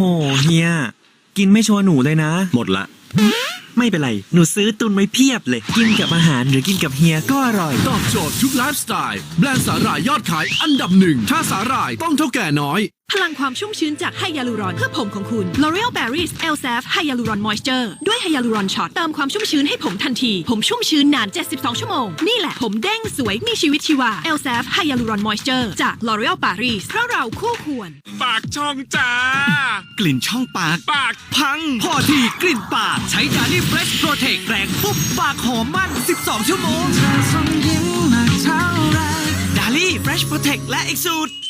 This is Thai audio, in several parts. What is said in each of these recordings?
โหเฮีย กินไม่โชว์หนูเลยนะ หมดละ ไม่เป็นไร หนูซื้อตุนไว้เพียบเลย กินกับอาหารหรือกินกับเฮียก็อร่อย ตอบโจทย์ทุกไลฟ์สไตล์ แบรนด์สาหร่ายยอดขายอันดับหนึ่ง ถ้าสาหร่ายต้องเท่าแก่น้อย พลังความชุ่มชื้นจากไฮยาลูรอนเพื่อผมของคุณ L'Oreal Paris e l s a f ไฮยาลูรอนมอยเจอร์ด้วยไฮยาลูรอนช็อตเติมความชุ่มชื้นให้ผมทันที ผมชุ่มชื้นนาน 72 ชั่วโมง นี่แหละผมเด้งสวยมีชีวิตชีวา e l s a f ไฮยาลูรอนมอยเจอร์จาก L'Oreal Paris เพราะเราคู่ควร ปากช่องจ้ากลิ่นช่องปาก ปากพัง พอทีกลิ่นปาก ใช้ดารี่เฟรชโปรเทคแรงปุ๊บปากหอมมั่น 12 ชั่วโมงดารี่เฟรชโปรเทคและอีกสูตรเ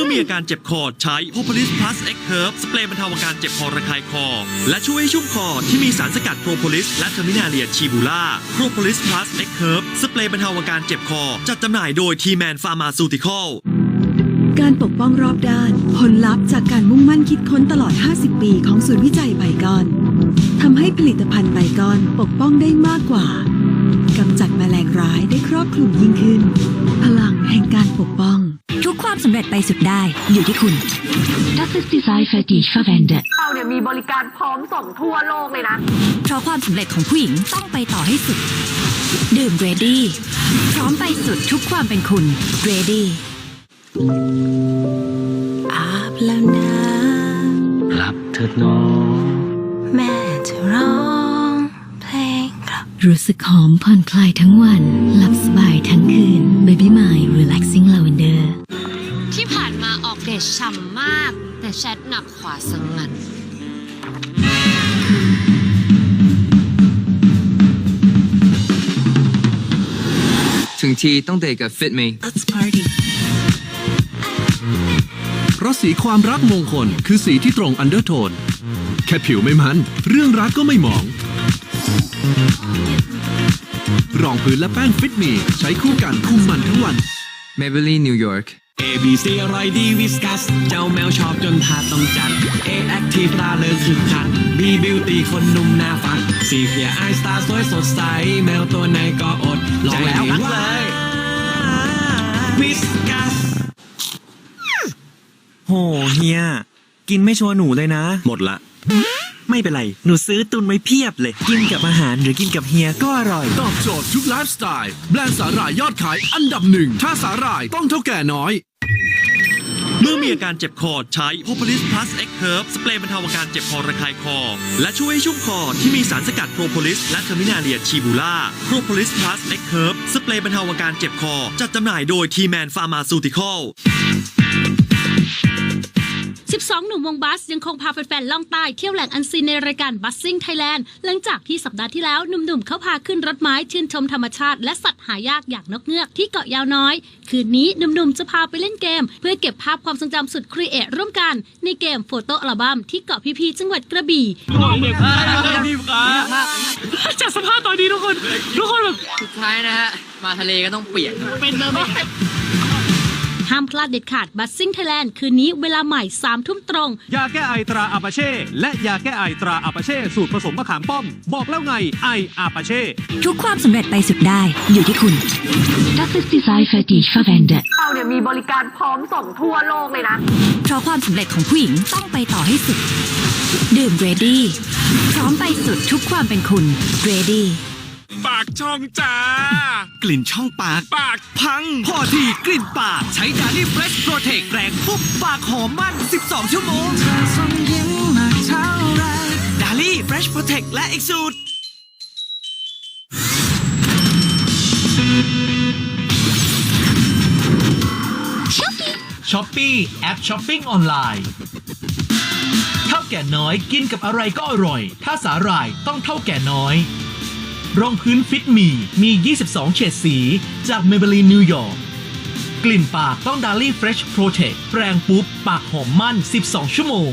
มื่อมีอาการเจ็บคอใช้ Propolis Plus X Herb สเปรย์บรรเทาอาการเจ็บคอระคายคอ และช่วยให้ชุ่มคอที่มีสารสกัดโ r รโพลิส และเทอร์มินาเลียชีบูล่า Propolis Plus X Herb สเปรย์บรรเทาอาการเจ็บคอ จัดจำหน่ายโดย T-Man Pharmaceutical การปกป้องรอบด้าน ผลลัพธ์จากการมุ่งมั่นคิดค้นตลอด 50 ปีของศูนย์วิจัยไบกอนทำให้ผลิตภัณฑ์ไบกอนปกป้องได้มากกว่ากำจัดแมลงร้ายได้ครอบคลุมยิ่งขึ้น พลังแห่งการปกป้อง ความสำเร็จไปสุดได้อยู่ที่คุณ Das ist die Seife, die ich verwende เราเนี่ยมีบริการพร้อมส่งทั่วโลกเลยนะ เพราะความสำเร็จของผู้หญิงต้องไปต่อให้สุด ดื่มเรดี้พร้อมไปสุดทุกความเป็นคุณเรดี้อาบแล้วนะหลับเถิดน้อง แม่จะร้องเพลงครับ รู้สึกหอมผ่อนคลายทั้งวัน หลับสบายทั้งคืน Baby My Relaxing Lavender เดทฉ่ำมาก แต่แชทหนักขวาสังงันถึงทีต้องเดทกับ Fit Me Let's party เพราะสีความรักมงคล คือสีที่ตรงอันเดอร์โทน แค่ผิวไม่มัน เรื่องรักก็ไม่หมอง รองพื้นและแป้งฟิตมีใช้คู่กันคุมมันทั้งวัน Maybelline New York A B C อร่อยดีวิสกัส เจ้าแมวชอบจนทาต้องจัด A Active ตาเลิกคึกคัก B Beauty คนหนุ่มหน้าฟัก C Clear Eye Star สวยสดใส แมวตัวไหนก็อดลองแล้วใจงั้ไม่นไหเลยวิสกัส โหเฮีย กินไม่โชว์หนูเลยนะ หมดละ ไม่เป็นไร หนูซื้อตุนไว้เพียบเลย กินกับอาหารหรือกินกับเฮียก็อร่อย ตอบโจทย์ทุกไลฟ์สไตล์ แบรนด์สาหร่ายยอดขายอันดับหนึ่ง ถ้าสาหร่ายต้องเท่าแก่น้อย เมื่อมีอาการเจ็บคอใช้ Propolis Plus X Herb สเปรย์บรรเทาอาการเจ็บคอระคายคอ และช่วยให้ชุ่มคอที่มีสารสกัดโ r รโพลิสและเทอร์มินาเลียชีบูล่า Propolis Plus X Herb สเปรย์บรรเทาอาการเจ็บคอ จัดจำหน่ายโดย T-Man Pharmaceutical 12 หนุ่มวงบัสยังคงพาแฟนๆล่องใต้เที่ยวแหล่งอันซีนในรายการ Buzzing Thailand หลังจากที่สัปดาห์ที่แล้วหนุ่มๆเขาพาขึ้นรถไม้ชื่นชมธรรมชาติ และสัตว์หายากอย่างนกเงือกที่เกาะยาวน้อย คืนนี้หนุ่มๆจะพาไปเล่นเกม เพื่อเก็บภาพความทรงจำสุดครีเอทร่วมกัน ในเกมโฟโต้อัลบั้มที่เกาะพีพีจังหวัดกระบี่จัดสภาพตอนนี้ทุกคน ทุกคนแบบสุดท้ายนะฮะมาทะเลก็ต้องเปียกเป็นเลย ห้ามพลาดเด็ดขาด Buzzing Thailand คืนนี้เวลาใหม่3ทุ่มตรง ยาแก้ไอตราอาปาเช่และยาแก้ไอตราอาปาเช่สูตรผสมมะขามป้อม บอกแล้วไงไออาปาเช่ทุกความสำเร็จไปสุดได้อยู่ที่คุณ Das ist die Seife, die ich verwende เราเนี่ยมีบริการพร้อมส่งทั่วโลกเลยนะ เพราะความสำเร็จของผู้หญิงต้องไปต่อให้สุด ดื่มเรดี้พร้อมไปสุดทุกความเป็นคุณเรดี้ ปากช่องจ้า กลิ่นช่องปาก ปากพัง พอทีกลิ่นปาก ใช้ดารี่เฟรชโปรเทคแรงปุ๊บปากหอมมั่น 12 ชั่วโมงดารี่เฟรชโปรเทคและอีกสูตรช้อปปี้แอปช้อปปิ้งออนไลน์เท่าแก่น้อยกินกับอะไรก็อร่อย ถ้าสาหร่ายต้องเท่าแก่น้อย รองพื้นฟิตมีมี 22 เฉดสี จาก Maybelline New York กลิ่นปากต้อง Dali Fresh Protect แปรงปุ๊บ ปากหอมมั่น 12 ชั่วโมง